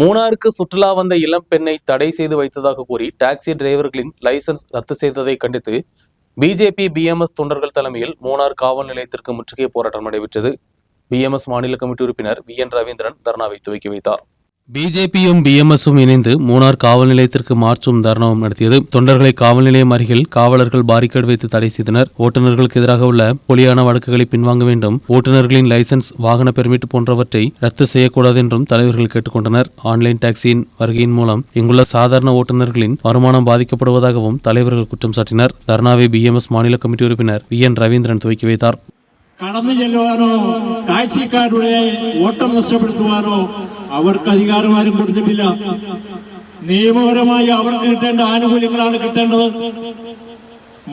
மூணாருக்கு சுற்றுலா வந்த இளம் பெண்ணை தடை செய்து வைத்ததாக கூறி டாக்ஸி டிரைவர்களின் லைசென்ஸ் ரத்து செய்ததை கண்டித்து பிஜேபி பிஎம்எஸ் தொண்டர்கள் தலைமையில் மூணார் காவல் நிலையத்திற்கு முற்றுகை போராட்டம் நடைபெற்றது. பிஎம்எஸ் மாநில கமிட்டி உறுப்பினர் வி என் ரவீந்திரன் தர்ணாவை துவக்கி வைத்தார். பிஜேபியும் பிஎம்எஸும் இணைந்து மூணார் காவல் நிலையத்திற்கு மாற்றும் தர்ணாவும் நடத்தியது. தொண்டர்களை காவல் நிலையம் அருகில் காவலர்கள் பாரிகேட் வைத்து தடை செய்தனர். ஓட்டுநர்களுக்கு எதிராக உள்ள பொலியான வழக்குகளை பின்வாங்க வேண்டும். ஓட்டுநர்களின் லைசன்ஸ் வாகன பெர்மிட் போன்றவற்றை ரத்து செய்யக்கூடாது என்றும் தலைவர்கள் கேட்டுக்கொண்டனர். ஆன்லைன் டாக்ஸியின் வருகையின் மூலம் இங்குள்ள சாதாரண ஓட்டுநர்களின் வருமானம் பாதிக்கப்படுவதாகவும் தலைவர்கள் குற்றம் சாட்டினர். தர்ணாவை பிஎம்எஸ் மாநில கமிட்டி உறுப்பினர் வி என் ரவீந்திரன் துவக்கி வைத்தார். കടന്നു ചെല്ലുവാനോ ടാക്സിക്കാരുടെ ഓട്ടം നഷ്ടപ്പെടുത്തുവാനോ അവർക്ക് അധികാരം ആരും കൊടുത്തിട്ടില്ല. നിയമപരമായി അവർക്ക് കിട്ടേണ്ട ആനുകൂല്യങ്ങളാണ് കിട്ടേണ്ടത്.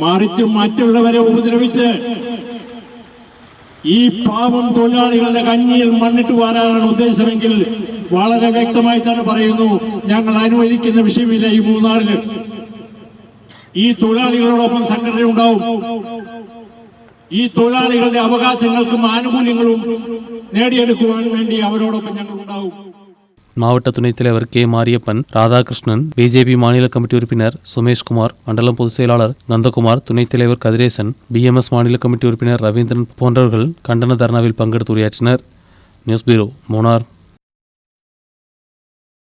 മറിച്ച് മറ്റുള്ളവരെ ഉപദ്രവിച്ച് ഈ പാവം തൊഴിലാളികളുടെ കഞ്ഞിയിൽ മണ്ണിട്ട് വാരാനാണ് ഉദ്ദേശമെങ്കിൽ വളരെ വ്യക്തമായി തന്നെ പറയുന്നു ഞങ്ങൾ അനുവദിക്കുന്ന വിഷയമില്ല ഈ മൂന്നാറിൽ ഈ തൊഴിലാളികളോടൊപ്പം സംഘടന ഉണ്ടാവും ഈ തൊഴിലാളികളുടെ അവകാശങ്ങൾക്കും ആനുകൂല്യങ്ങളും നേടിയെടുക്കുവാൻ വേണ്ടി അവരോടൊപ്പം ഞങ്ങൾ ഉണ്ടാവും மாவட்ட துணைத் தலைவர் கே மாரியப்பன் ராதாகிருஷ்ணன் பிஜேபி மாநில கமிட்டி உறுப்பினர் சுமேஷ்குமார் மண்டலம் பொதுச் செயலாளர் நந்தகுமார் துணைத் தலைவர் கதிரேசன் பிஎம்எஸ் மாநில கமிட்டி உறுப்பினர் ரவீந்திரன் போன்றவர்கள் கண்டன தர்ணாவில் பங்கெடுத்து உரையாற்றினர் நியூஸ் பியூரோ மூணார்